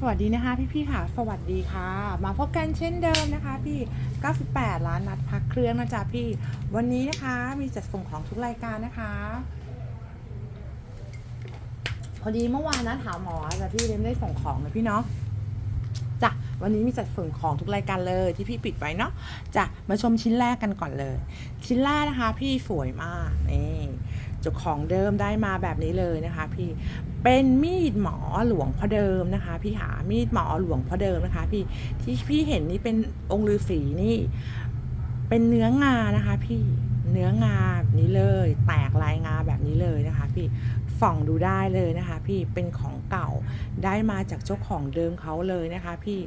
สวัสดีนะคะพี่ๆค่ะ สวัสดีค่ะ มาพบกันเช่นเดิมนะคะ พี่ 98 ล้านนัดพักเครื่องนะจ๊ะพี่ วันนี้นะคะมีจัดส่งของทุกรายการนะคะ พอดีเมื่อวานนะถามหมอจ้ะพี่เลยไม่ได้ส่งของนะพี่เนาะจ้ะวันนี้มีจัดส่งของทุกรายการเลยที่พี่ปิดไว้เนาะจ้ะมาชมชิ้นแรกกันก่อนเลย ชิ้นแรกนะคะ พี่สวยมากนี่จ้าของเดิมได้มาแบบนี้เลยนะคะ พี่ เป็นมีดหมอหลวงพ่อเดิมนะคะ พี่หามีดหมอหลวงพ่อเดิมนะคะ พี่ที่พี่เห็นนี่เป็นองค์ฤาษีนี่ เป็นเนื้องานะคะ พี่เนื้องาแบบนี้เลย แตกลายงาแบบนี้เลยนะคะ พี่ส่องดูได้เลยนะคะ พี่เป็นของเก่าได้มาจากเจ้าของเดิมเขาเลยนะคะ พี่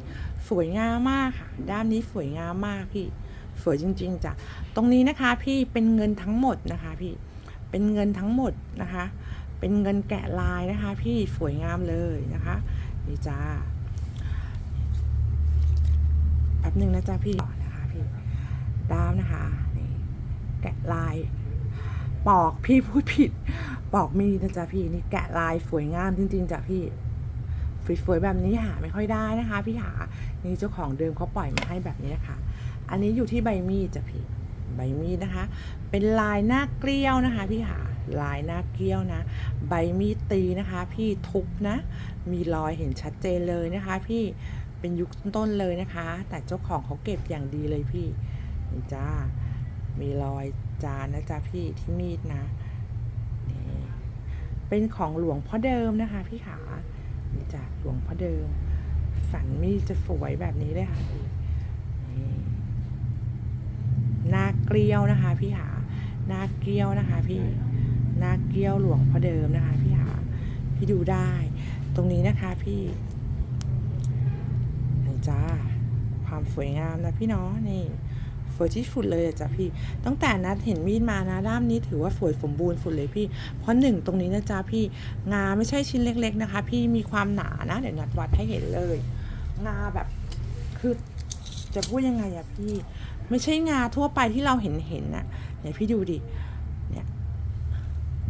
สวยงามมากค่ะ ด้านนี้สวยงามมากพี่สวยจริง ๆจ้ะตรงนี้นะคะ พี่เป็นเงินทั้งหมดนะคะ พี่เป็นเงินทั้งหมดนะคะ เป็นเงินแกะลายนะคะ พี่สวยงามเลยนะคะนี่จ้าแป๊บหนึ่งนะจ๊ะพี่นะคะพี่ดามนะคะนี่แกะลายปอกพี่พูดผิด ปอกมีนะจ๊ะพี่นี่แกะลายสวยงามจริง ๆจ้ะพี่สวยๆแบบนี้หาไม่ค่อยได้นะคะ พี่หานี่เจ้าของเดิมเขาปล่อยมาให้แบบนี้นะคะ อันนี้อยู่ที่ใบมีดจ้ะพี่ ใบมีดนะคะ เป็นลายหน้าเกลี้ยวนะคะพี่หาลายหน้าเกลี้ยวนะ ใบมีดตีนะคะ พี่ทุบนะ มีรอยเห็นชัดเจนเลยนะคะ พี่เป็นยุคต้นเลยนะคะ แต่เจ้าของเขาเก็บอย่างดีเลยพี่นี่จ้ามีรอยจานนะจ๊ะพี่ที่มีดนะนี่เป็นของหลวงพ่อเดิมนะคะ พี่ขานี่จ้ะหลวงพ่อเดิม สันมีดจะสวยแบบนี้เลยค่ะพี่นี่ เกลียวนะคะ พี่หาหน้าเกลียวนะคะ พี่หน้าเกลียวหลวงพ่อเดิมนะคะ พี่หาพี่ดูได้ ตรงนี้นะคะพี่นี่จ้าความสวยงามนะพี่เนาะนี่สวยที่สุดเลยจ้ะพี่ ตั้งแต่นัดเห็นมีดมานะด้ามนี้ถือว่าสวยสมบูรณ์สุดเลยพี่ เพราะหนึ่งตรงนี้นะจ๊ะพี่ งาไม่ใช่ชิ้นเล็ก ๆนะคะ พี่มีความหนานะ เดี๋ยวนัดวัดให้เห็นเลย งาแบบคือจะพูดยังไงอะพี่ ไม่ใช่งาทั่วไปที่เราเห็นเห็นน่ะเนี่ยพี่ดูดิเนี่ย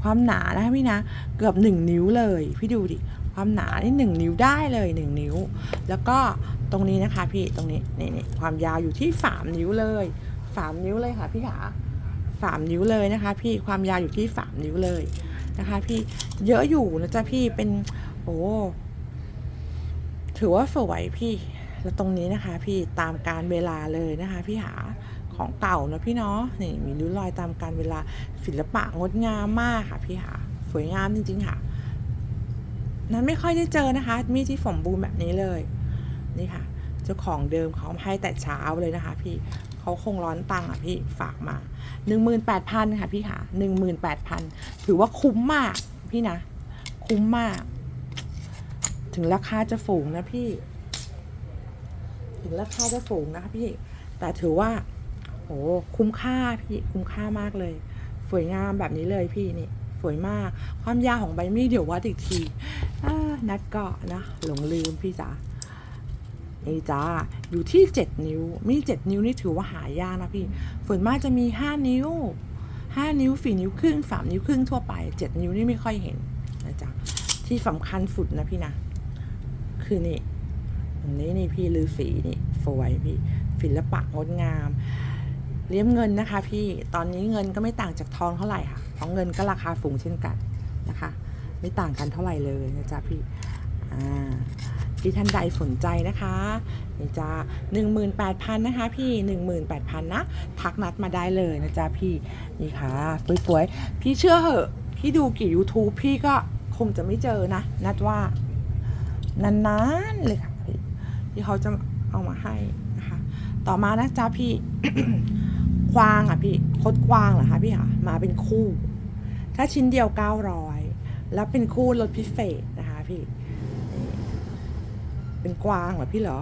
ความหนานะคะพี่นะเกือบหนึ่งนิ้วเลย พี่ดูดิความหนานี่หนึ่งนิ้วได้เลยหนึ่งนิ้ว แล้วก็ตรงนี้นะคะพี่ตรงนี้นี่นี่ความยาวอยู่ที่สามนิ้วเลยสามนิ้วเลยค่ะพี่ขาสามนิ้วเลยนะคะ พี่ความยาวอยู่ที่สามนิ้วเลยนะคะ พี่เยอะอยู่นะจ๊ะพี่เป็นโอ้ถือว่าสวยพี่แล้วตรงนี้นะคะ พี่ตามการเวลาเลยนะคะ พี่หา ของเก่านะพี่เนาะนี่มีริ้วรอยตามการเวลาศิลปะงดงามมากค่ะพี่หาสวยงามจริง ๆ ค่ะ นั้นไม่ค่อยได้เจอนะคะ มีที่สมบูรณ์แบบนี้เลย นี่ค่ะ เจ้าของเดิมเขาให้แต่เช้าเลยนะคะ พี่เขาคงร้อนตังค์อะพี่ฝากมาหนึ่งหมื่นแปดพันค่ะพี่ค่ะหนึ่งหมื่นแปดพันถือว่าคุ้มมากพี่นะ คุ้มมาก ถึงราคาจะสูงนะพี่ ถึงราคาจะสูงนะคะพี่ แต่ถือว่า โอ้คุ้มค่าพี่คุ้มค่ามากเลย สวยงามแบบนี้เลยพี่นี่ สวยมาก ความยาวของใบมีดเดี๋ยววัดอีกทีนัดก็นะหลงลืมพี่จ๋านี่จ้าอยู่ที่ 7 นิ้ว มี 7 นิ้วนี่ถือว่าหายากนะพี่ส่วนมากจะมี 5 นิ้ว 5 นิ้ว 4 นิ้วครึ่ง 3 นิ้วครึ่งทั่วไป 7 นิ้วนี่ไม่ค่อยเห็นนะจ๊ะที่สำคัญสุดนะพี่นะ คือนี่ตรงนี้นี่พี่ลือสีนี่สวยพี่ศิลปะงดงาม เลี้ยมเงินนะคะพี่ ตอนนี้เงินก็ไม่ต่างจากทองเท่าไหร่ค่ะเพราะเงินก็ราคาสูงเช่นกันนะคะ ไม่ต่างกันเท่าไหร่เลยนะจ๊ะพี่อ่าที่ท่านใดสนใจนะคะนี่จ้าหนึ่งหมื่นแปดพันนะคะ พี่หนึ่งหมื่นแปดพันนะ ทักนัดมาได้เลยนะจ๊ะพี่ นี่ค่ะสวยๆ พี่เชื่อเหอะ พี่ดูกี่ YouTube พี่ก็คงจะไม่เจอนะ นัดว่านานๆเลยค่ะพี่เขาจะเอามาให้นะคะ ต่อมานะจ๊ะพี่ ควางอะพี่คดควางเหรอคะพี่คะมาเป็นคู่ ถ้าชิ้นเดียวเก้าร้อยแล้วเป็นคู่ลดพิเศษนะคะ พี่ เป็นกวางเหรอพี่เหรอ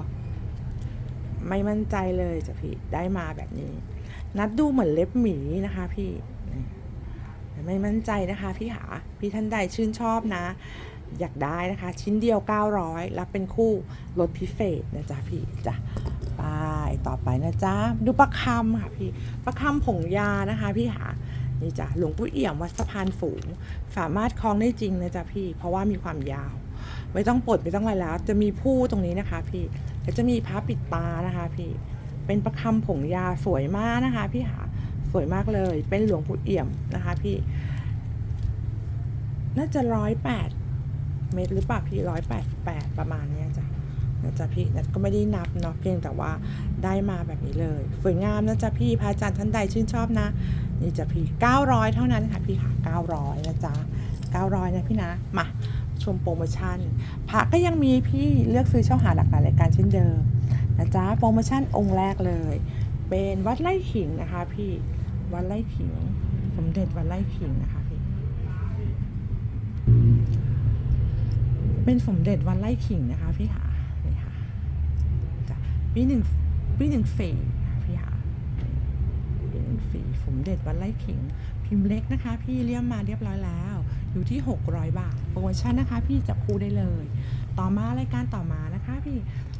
ไม่มั่นใจเลยจ้ะพี่ได้มาแบบนี้ นัดดูเหมือนเล็บหมีนะคะ พี่ไม่มั่นใจนะคะ พี่หาพี่ท่านใดชื่นชอบนะ อยากได้นะคะ ชิ้นเดียว 900 รับเป็นคู่ลดพิเศษนะจ๊ะพี่จ้ะไปต่อไปนะจ๊ะ ดูประคำค่ะพี่ประคำผงยานะคะพี่หานี่จ้ะหลวงปู่เอี่ยมวัดสะพานฝูง สามารถคล้องได้จริงนะจ๊ะพี่ เพราะว่ามีความยาว ไม่ต้องปลดไม่ต้องอะไรแล้ว จะมีผู้ตรงนี้นะคะ พี่แล้วจะมีพระปิดตานะคะ พี่ เป็นประคำผงยาสวยมากนะคะ พี่หาสวยมากเลย เป็นหลวงปู่เอี่ยมนะคะ พี่ น่าจะร้อยแปด เมตรหรือเปล่าพี่ร้อยแปดแปดประมาณนี้จ้ะนะจ๊ะพี่นัดก็ไม่ได้นับเนาะเพียงแต่ว่าได้มาแบบนี้เลยสวยงามนะจ๊ะพี่พระอาจารย์ท่านใดชื่นชอบนะ นี่จ้ะพี่ 900 เท่านั้นค่ะพี่ค่ะ 900 นะจ๊ะ 900 นะพี่นะ มาชมโปรโมชั่นพระก็ยังมีพี่เลือกซื้อเช่าหาหลักการรายการเช่นเดิมนะจ๊ะโปรโมชั่นองค์แรกเลย เป็นวัดไร่ขิงนะคะพี่วัดไร่ขิง สมเด็จวัดไร่ขิงนะคะพี่ เป็นสมเด็จวัดไร่ขิงนะคะพี่ค่ะนี่ค่ะจ้ะปีหนึ่งปีหนึ่งฝีค่พี่ค่ะปีหนึ่งฝีสมเด็จวัดไร่ขิง พิมพ์เล็กนะคะ พี่เลี่ยมมาเรียบร้อยแล้ว อยู่ที่ 600 บาทโปรโมชั่นนะคะ พี่จับคู่ได้เลย ต่อมารายการต่อมานะคะ พี่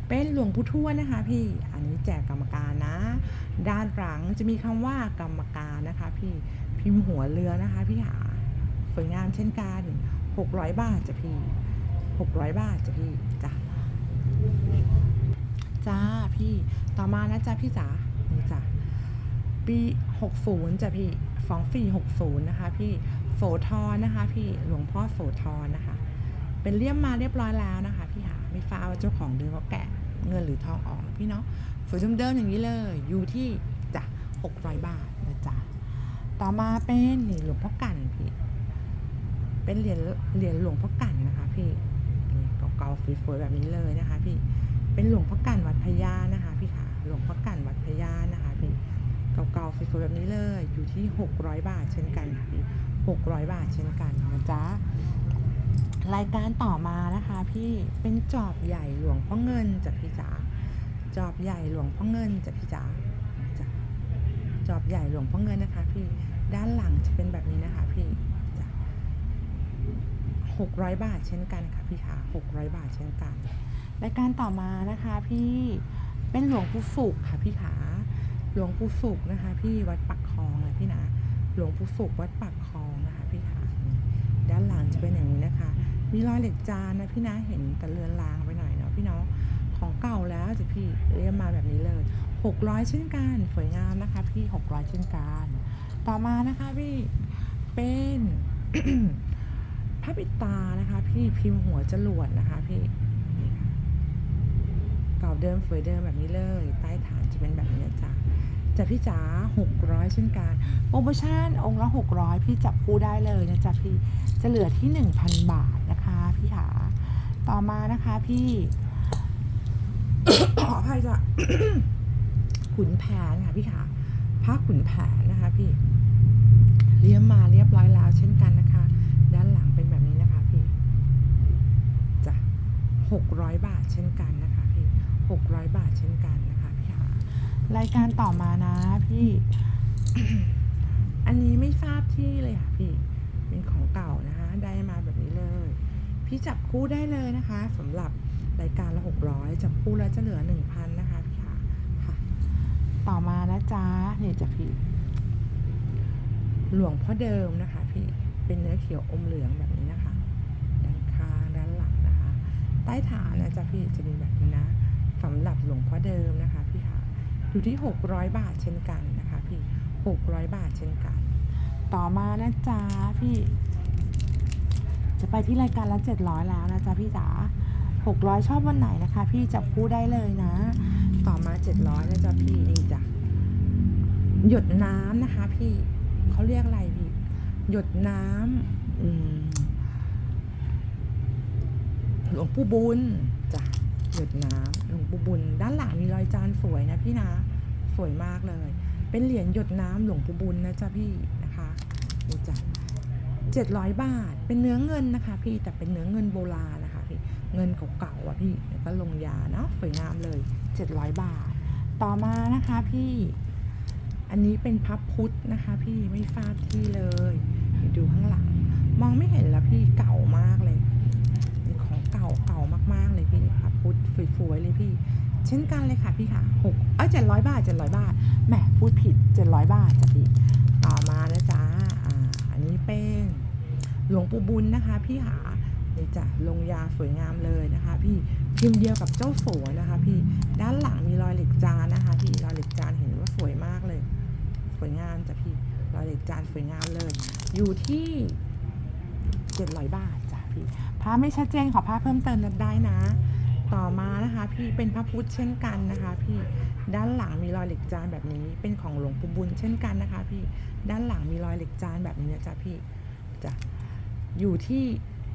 เป็นหลวงปู่ทวดนะคะ พี่อันนี้แจกกรรมการนะ ด้านหลังจะมีคำว่ากรรมการนะคะ พี่พิมพ์หัวเรือนะคะ พี่หาสวยงามเช่นกัน600 บาทจ้ะพี่ 600บาทจ้ะพี่จ้ะจ้าพี่ต่อมานะจ้าพี่จ๋านี่จ้ะปี60จ้ะพี่ฟองฟี60นย์นะคะ พี่โสธรนะคะ พี่หลวงพ่อโสธรนะคะ เป็นเลี่ยมมาเรียบร้อยแล้วนะคะ พี่หาไม่ฟ้าว่าเจ้าของเดิมเขาแกะเงินหรือทองออกพี่เนาะสวยเดิมอย่างนี้เลย อยู่ที่จ้ะ600บาทนะจ๊ะต่อมาเป็นนี่หลวงพ่อกันพี่เป็นเหรียญเหรียญหลวงพ่อกันนะคะพี่ เก่าๆสวยๆแบบนี้เลยนะคะ พี่เป็นหลวงพ่อกันวัดพญานะคะพี่ค่ะหลวงพ่อกันวัดพญานะคะพี่เก่าๆสวยๆแบบนี้เลยอยู่ที่ 600 บาทเช่นกันค่ะพี่600 บาทเช่นกันนะจ๊ะรายการต่อมานะคะพี่เป็นจอบใหญ่หลวงพ่อเงินจ้ะพี่จ๋าจอบใหญ่หลวงพ่อเงินจ้ะพี่จ๋าจ้ะจอบใหญ่หลวงพ่อเงินนะคะ พี่ด้านหลังจะเป็นแบบนี้นะคะ พี่ 600 บาทเช่นกันค่ะพี่ค่ะ600 บาทเช่นกันรายการต่อมานะคะพี่เป็นหลวงปู่สุกค่ะพี่ขาหลวงปู่สุกนะคะ พี่วัดปักคลองนะพี่นะหลวงปู่สุกวัดปักคลองนะคะพี่ขาด้านหลังจะเป็นอย่างนี้นะคะ มีรอยเหล็กจานนะพี่นะเห็นแต่เลือนลางไปหน่อยเนาะพี่เนาะของเก่าแล้วจะพี่เรียกมาแบบนี้เลย 600 เช่นกันสวยงามนะคะ พี่ 600 เช่นกัน ต่อมานะคะพี่เป็น พระปิดตานะคะ พี่พิมพ์หัวจรวดนะคะพี่นี่ค่ะเก่าเดิมสวยเดิมแบบนี้เลย ใต้ฐานจะเป็นแบบนี้นะจ้ะจะพี่จ๋า600 เช่นกัน โปรโมชั่นองค์ละ 600 พี่จับคู่ได้เลยนะจ๊ะพี่ จะเหลือที่ 1,000 บาทนะคะพี่ขาต่อมานะคะพี่ ขออภัยจ้ะขุนแผนค่ะพี่ขาผ้าขุนแผนนะคะพี่เรียมมาเรียบร้อยแล้วเช่นกันนะคะ ด้านหลังเป็นแบบนี้นะคะพี่ จ้ะ 600 บาทเช่นกันนะคะพี่600 บาทเช่นกันนะคะพี่หารายการต่อมานะพี่ อันนี้ไม่ทราบที่เลยค่ะพี่ เป็นของเก่านะคะ ได้มาแบบนี้เลย พี่จับคู่ได้เลยนะคะสำหรับรายการละ 600 จับคู่แล้วจะเหลือ 1,000 นะคะพี่ค่ะค่ะ ต่อมานะจ๊ะนี่จะพี่ หลวงพ่อเดิมนะคะพี่ เป็นเนื้อเขียวอมเหลืองแบบนี้นะคะ ด้านข้างด้านหลังนะคะ ใต้ฐานนะจ๊ะพี่จะเป็นแบบนี้นะสำหรับหลวงพ่อเดิมนะคะพี่ค่ะอยู่ที่ 600 บาทเช่นกันนะคะพี่ 600 บาทเช่นกัน ต่อมานะจ๊ะพี่ จะไปที่รายการละ 700 แล้วนะจ๊ะพี่จ๋า600 ชอบวันไหนนะคะ พี่จับคู่ได้เลยนะ ต่อมา 700นะจ๊ะพี่นี่จ้ะหยดน้ำนะคะ พี่เขาเรียกอะไรพี่ หยดน้ำอืม หลวงปู่บุญจ้ะหยดน้ำหลวงปู่บุญ ด้านหลังมีรอยจานสวยนะพี่นะ สวยมากเลย เป็นเหรียญหยดน้ำหลวงปู่บุญนะจ๊ะพี่นะคะนี่จ้ะเจ็ดร้อยบาท เป็นเนื้อเงินนะคะ พี่แต่เป็นเนื้อเงินโบราณนะคะพี่เงินเก่าๆอะพี่แล้วก็ลงยาเนาะสวยงามเลยเจ็ดร้อยบาท ต่อมานะคะพี่อันนี้เป็นพับพุทธนะคะพี่ไม่ฟาดที่เลย ดูข้างหลัง มองไม่เห็นแล้วพี่เก่ามากเลยเป็นของ เก่าเก่ามากๆเลยพี่ค่ะพุทธสวยๆเลยพี่ เช่นกันเลยค่ะพี่ค่ะหกเอ้ยเจ็ดร้อยบาทเจ็ดร้อยบาทแหมพูดผิดเจ็ดร้อยบาทจ้ะพี่ต่อมานะจ๊ะอ่าอันนี้เป็นหลวงปู่บุญนะคะ พี่หานี่จะลงยาสวยงามเลยนะคะ พี่พิมพ์เดียวกับเจ้าสัวนะคะ พี่ด้านหลังมีรอยเหล็กจานนะคะ พี่รอยเหล็กจานเห็นว่าสวยมากเลย สวยงามจ้ะพี่รอยเหล็กจานสวยงามเลย อยู่ที่เจ็ดร้อยบาทจ้ะพี่ พระไม่ชัดเจนขอพระเพิ่มเติมได้นะ ต่อมานะคะ พี่เป็นพระพุทธเช่นกันนะคะ พี่ด้านหลังมีรอยเหล็กจานแบบนี้ เป็นของหลวงปู่บุญเช่นกันนะคะ พี่ด้านหลังมีรอยเหล็กจานแบบนี้นะจ๊ะพี่จ้ะอยู่ที่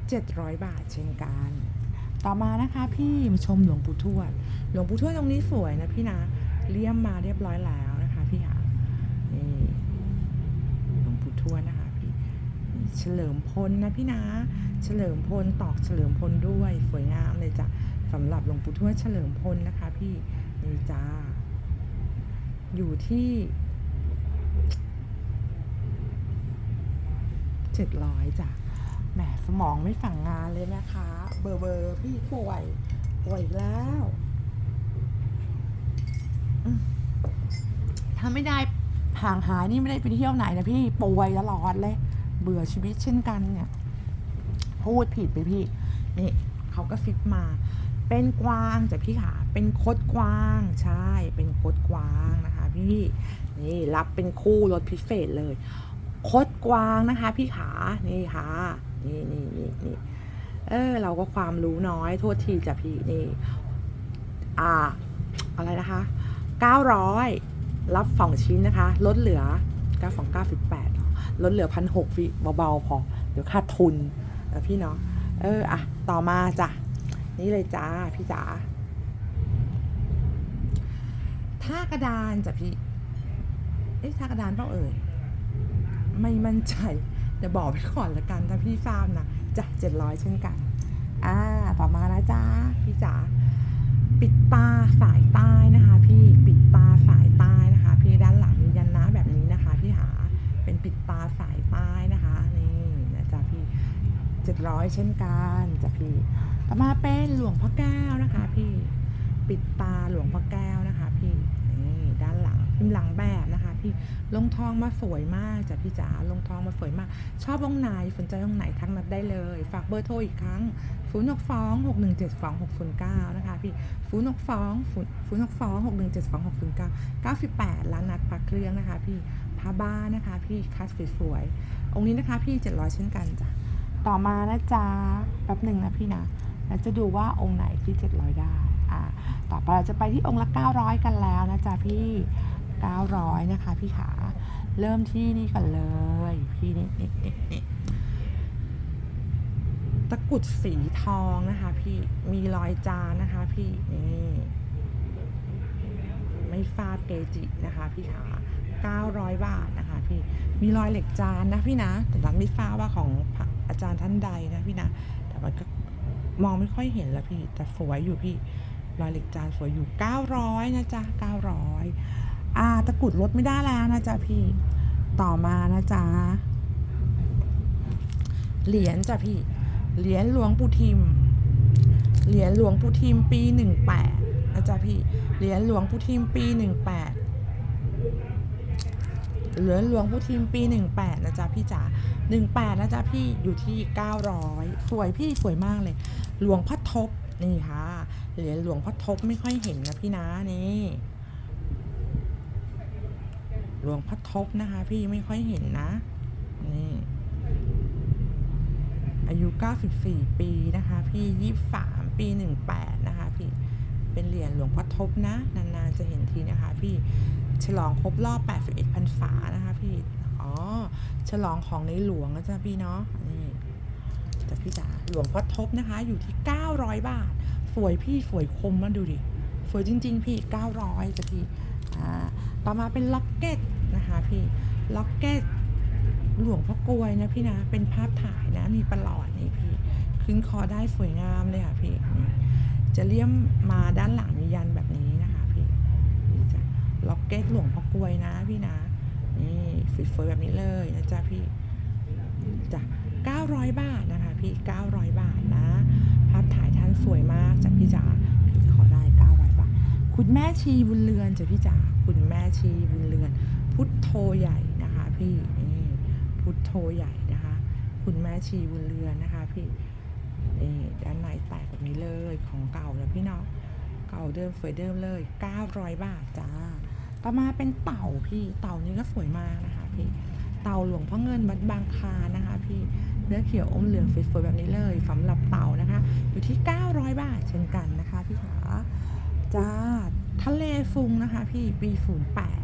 700 บาทเช่นกัน ต่อมานะคะพี่มาชมหลวงปู่ทวด หลวงปู่ทวดตรงนี้สวยนะพี่นะเลี่ยมมาเรียบร้อยแล้วนะคะพี่ค่ะนี่หลวงปู่ทวดนะคะพี่นี่ เฉลิมพลนะพี่นะ เฉลิมพลตอกเฉลิมพลด้วยสวยงามเลยจ้ะสำหรับหลวงปู่ทวดเฉลิมพลนะคะพี่นี่จ้าอยู่ที่เจ็ดร้อยจ้ะแหมสมองไม่สั่งงานเลยนะคะ เบอร์เบอร์พี่ป่วยป่วยแล้วถ้าไม่ได้ห่างหายนี่ไม่ได้ไปเที่ยวไหนนะพี่ป่วยตลอดเลย เบื่อชีวิตเช่นกันเนี่ย พูดผิดไปพี่ นี่เขาก็ฟิกมา เป็นกวางจ้ะพี่ขาเป็นคดกวาง ใช่ เป็นคดกวางนะคะ พี่ นี่รับเป็นคู่รถพิเศษเลย คดกวางนะคะ พี่ขา นี่ค่ะ นี่นี่นี่นี่เออเราก็ความรู้น้อย โทษทีจ้ะพี่ นี่ อ่า อะไรนะคะ 900 รับสองชิ้นนะคะ ลดเหลือ9298 ลดเหลือพันหกพี่เบาๆพอ เดี๋ยวขาดทุนนะพี่เนาะเอออะต่อมาจ้ะนี่เลยจ้าพี่จ๋าท่ากระดานจ้ะพี่ เอ๊ะท่ากระดานเปล่าเอ่ยไม่มั่นใจเดี๋ยวบอกไปก่อนละกันถ้าพี่ทราบนะจ้ะเจ็ดร้อยเช่นกันอ่าต่อมานะจ้าพี่จ๋าปิดตาสายใต้นะคะ พี่ปิดตาสายใต้นะคะ พี่ด้านหลังมียันนะแบบนี้นะคะ พี่หา เปิดตาสายใต้นะคะนี่นะจ๊ะพี่เจ็ดร้อยเช่นกันจ้ะพี่ต่อมาเป็นหลวงพ่อแก้วนะคะ พี่ปิดตาหลวงพ่อแก้วนะคะ พี่นี่ด้านหลังพิมพ์หลังแบบนะคะ พี่ลงทองมาสวยมากจ้ะพี่จ๋าลงทองมาสวยมาก ชอบองไหนสนใจองไหนทักนัดได้เลย ฝากเบอร์โทรอีกครั้งศูนย์หกสองหกหนึ่งเจ็ดสองหกศูนย์เก้านะคะพี่ศูนย์หกสองศูนย์หกสองหกหนึ่งเจ็ดสองหกศูนย์เก้าเก้าสิบแปดร้านนัดพักเครื่องนะคะ พี่ ผ้าบ้านนะคะพี่คัสสวยๆ องค์นี้นะคะพี่เจ็ดร้อยเช่นกันจ้ะ ต่อมานะจ๊ะแป๊บหนึ่งนะพี่นะ แล้วจะดูว่าองค์ไหนที่700ได้ อ่า ต่อไปเราจะไปที่องค์ละ900กันแล้วนะจ๊ะพี่900นะคะพี่ขา เริ่มที่นี่ก่อนเลย พี่นี่นี่นี่นี่ตะกุดสีทองนะคะ พี่ มีรอยจานนะคะ พี่ นี่ ไม่ฟาดเกจินะคะ พี่ขา 900 บาทนะคะพี่มีรอยเหล็กจานนะพี่นะแต่เราไม่ทราบว่าของอาจารย์ท่านใดนะพี่นะแต่มันก็มองไม่ค่อยเห็นแล้วพี่แต่สวยอยู่พี่รอยเหล็กจานสวยอยู่ 900 นะจ๊ะ 900อ่าตะกุดลดไม่ได้แล้วนะจ๊ะพี่ต่อมานะจ๊ะเหรียญจ้ะพี่ เหรียญหลวงปู่ทิม เหรียญหลวงปู่ทิมปี18นะจ๊ะพี่ เหรียญหลวงปู่ทิมปี18 เหรียญหลวงปู่ทิมปี 18 นะจ๊ะพี่จ๋า18 นะจ๊ะพี่อยู่ที่ 900 สวยพี่สวยมากเลย หลวงพ่อทบนี่ค่ะเหรียญหลวงพ่อทบไม่ค่อยเห็นนะพี่นะนี่หลวงพ่อทบนะคะ พี่ไม่ค่อยเห็นนะนี่อายุ 94 ปีนะคะ พี่ 23 ปี 18 นะคะ พี่เป็นเหรียญหลวงพ่อทบนะ นานๆจะเห็นทีนะคะ พี่ ฉลองครบรอบ 81พรรษานะคะพี่ อ๋อ ฉลองของในหลวงนะจ๊ะพี่เนาะ นี่จ้ะพี่จ๋า หลวงพ่อทบนะคะ อยู่ที่ 900 บาท สวยพี่สวยคมมาดูดิ สวยจริง ๆ พี่ 900จ้ะพี่ อ่า ต่อมาเป็นล็อกเก็ตนะคะพี่ ล็อกเก็ตหลวงพ่อกลวยนะพี่นะ เป็นภาพถ่ายนะ มีประหลอดนี่พี่ ขึ้นคอได้สวยงามเลยค่ะพี่ จะเลี่ยมมาด้านหลังมียันแบบนี้ ล็อกเก็ตหลวงพ่อกลวยนะพี่นะ นี่สวยๆแบบนี้เลยนะจ๊ะพี่จ้ะ900 บาทนะคะ พี่ 900 บาทนะ ภาพถ่ายท่านสวยมากจ้ะพี่จ๋าพี่ขอได้ 900 บาท คุณแม่ชีบุญเรือนจ้ะพี่จ๋าคุณแม่ชีบุญเรือน พุทโธใหญ่นะคะ พี่นี่พุทโธใหญ่นะคะ คุณแม่ชีบุญเรือนนะคะ พี่นี่ด้านในแตกแบบนี้เลยของเก่านะพี่เนาะเก่าเดิมสวยเดิมเลย 900 บาทจ้า ต่อมาเป็นเต่าพี่เต่านี้ก็สวยมากนะคะพี่เต่าหลวงพ่อเงินวัดบางคานะคะพี่เนื้อเขียวอมเหลืองสวยๆแบบนี้เลยสำหรับเต่านะคะ อยู่ที่ 900 บาทเช่นกันนะคะพี่ขาจ้าทะเลฟุงนะคะ พี่ปีศูนย์แปด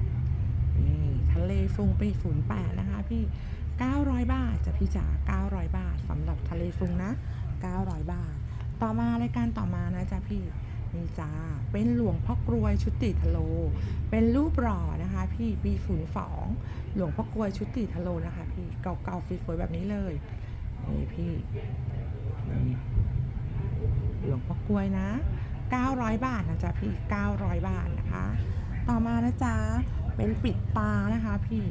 นี่ทะเลฟุงปีศูนย์แปดนะคะ พี่ 900 บาทจะพี่จ๋า900 บาทสำหรับทะเลฟุงนะ 900 บาท ต่อมารายการต่อมานะจ๊ะพี่ นี่จ้า เป็นหลวงพ่อกรวยชุติทะโล เป็นรูปหล่อนะคะพี่ปีศูนย์สองหลวงพ่อกรวยชุติทะโลนะคะพี่เก่าๆสวยๆแบบนี้เลยนี่พี่นี่หลวงพ่อกรวยนะ 900 บาทนะจ๊ะพี่ 900 บาทนะคะ ต่อมานะจ๊ะเป็นปิดตานะคะพี่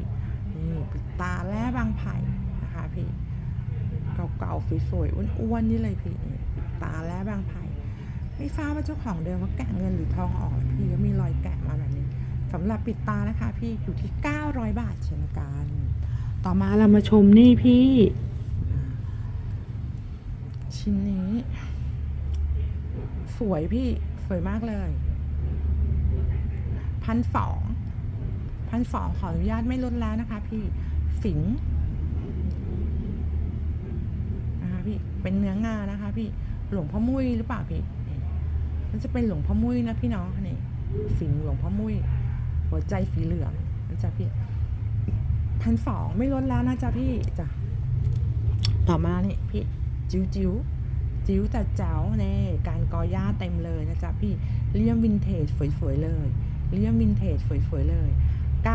นี่ปิดตาแร่บางไผ่นะคะพี่เก่าๆสวยๆอ้วนๆนี่เลยพี่นี่ปิดตาแร่บางไผ่ ไม่ทราบว่าเจ้าของเดิมเขาแกะเงินหรือทองออกพี่ก็มีรอยแกะมาแบบนี้สำหรับปิดตานะคะ พี่อยู่ที่ 900 บาทเช่นกัน ต่อมาเรามาชมนี่พี่อ่าชิ้นนี้ สวยพี่สวยมากเลยพันสองพันสองขออนุญาตไม่ลดแล้วนะคะ พี่สิงห์นะคะพี่เป็นเนื้องานะคะ พี่หลวงพ่อมุ้ยหรือเปล่าพี่นี่ มันจะเป็นหลวงพ่อมุ้ยนะพี่น้องนี่สิงหลวงพ่อมุ้ย หัวใจสีเหลืองนะจ๊ะพี่พันสองไม่ลดแล้วนะจ๊ะพี่จ้ะต่อมานี่พี่จิ๋วจิ๋วจิ๋วแต่แจ๋วเน่การกอหญ้าเต็มเลยนะจ๊ะพี่เลี่ยมวินเทจสวยๆเลยเลี่ยมวินเทจสวยๆเลย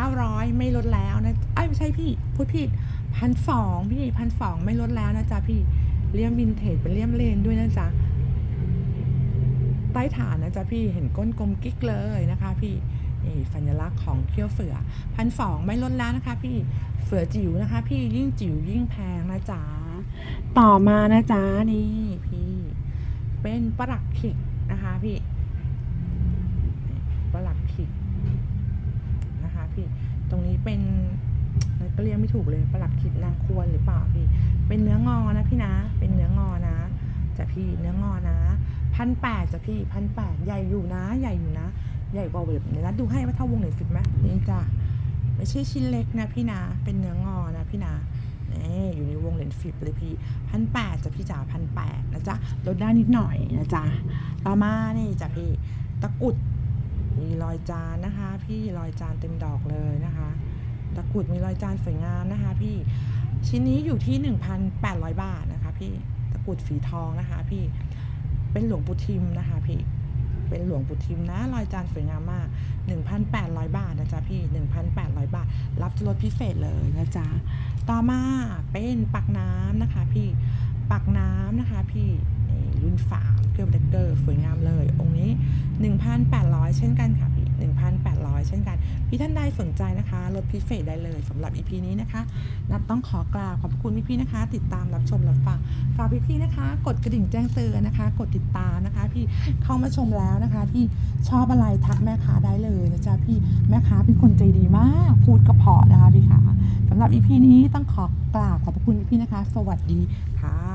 900ไม่ลดแล้วนะไอ้ไม่ใช่พี่พูดผิดพันสองพี่พันสองไม่ลดแล้วนะจ๊ะพี่เลี่ยมวินเทจเป็นเลี่ยมเลนด้วยนะจ๊ะ ใต้ฐานนะจ๊ะพี่เห็นก้นกลมกิ๊กเลยนะคะ พี่นี่สัญลักษณ์ของเขี้ยวเสือพันสองไม่ลดแล้วนะคะ พี่เสือจิ๋วนะคะ พี่ยิ่งจิ๋วยิ่งแพงนะจ๊ะต่อมานะจ๊ะนี่พี่ เป็นปลักขิกนะคะ พี่ปลักขิกนะคะ พี่ตรงนี้เป็นก็เรียกไม่ถูกเลยปลักขิกนางควรหรือเปล่าพี่ เป็นเนื้องอนะพี่นะ เป็นเนื้องอนะจะพี่เนื้องอนะ พันแปดจะพี่พันแปดใหญ่อยู่นะ ใหญ่อยู่นะ ใหญ่กว่าแบบนี้นะดูให้ว่าเท่าวงเหนือฟิตไหมนี่จ้ะไม่ใช่ชิ้นเล็กนะพี่นะ เป็นเนื้องอนะพี่นะนี่อยู่ในวงเลนฟิบเลยพี่พันแปดจะพี่จ๋าพันแปดนะจ๊ะลดได้นิดหน่อยนะจ๊ะต่อมานี่จ้ะพี่ตะกุดมีรอยจานนะคะ พี่รอยจานเต็มดอกเลยนะคะตะกุดมีรอยจานสวยงามนะคะ พี่ชิ้นนี้อยู่ที่ 1,800 บาทนะคะ พี่ตะกุดฝีทองนะคะ พี่ เป็นหลวงปู่ทิมนะคะพี่ เป็นหลวงปู่ทิมนะลอยจานสวยงามมาก 1,800 บาทนะจ๊ะพี่ 1,800 บาท รับลดพิเศษเลยนะจ๊ะ ต่อมาเป็นปักน้ำนะคะพี่ ปักน้ำนะคะพี่รุ่นสามเกลือเลกเกอร์สวยงามเลย องค์นี้ 1,800 เช่นกันค่ะ 1,800 เช่นกัน พี่ท่านใดสนใจนะคะลดพิเศษได้เลยสำหรับ EP นี้นะคะนับต้องขอกราบขอบคุณพี่ๆนะคะ ติดตามรับชมรับฟังฝากพี่ๆนะคะ กดกระดิ่งแจ้งเตือนนะคะ กดติดตามนะคะ พี่เข้ามาชมแล้วนะคะ พี่ชอบอะไรทักแม่ค้าได้เลยนะจ๊ะพี่แม่ค้าเป็นคนใจดีมากพูดกระเพาะนะคะพี่ขาสำหรับ EP นี้ต้องขอกราบขอบคุณพี่ๆนะคะ สวัสดีค่ะ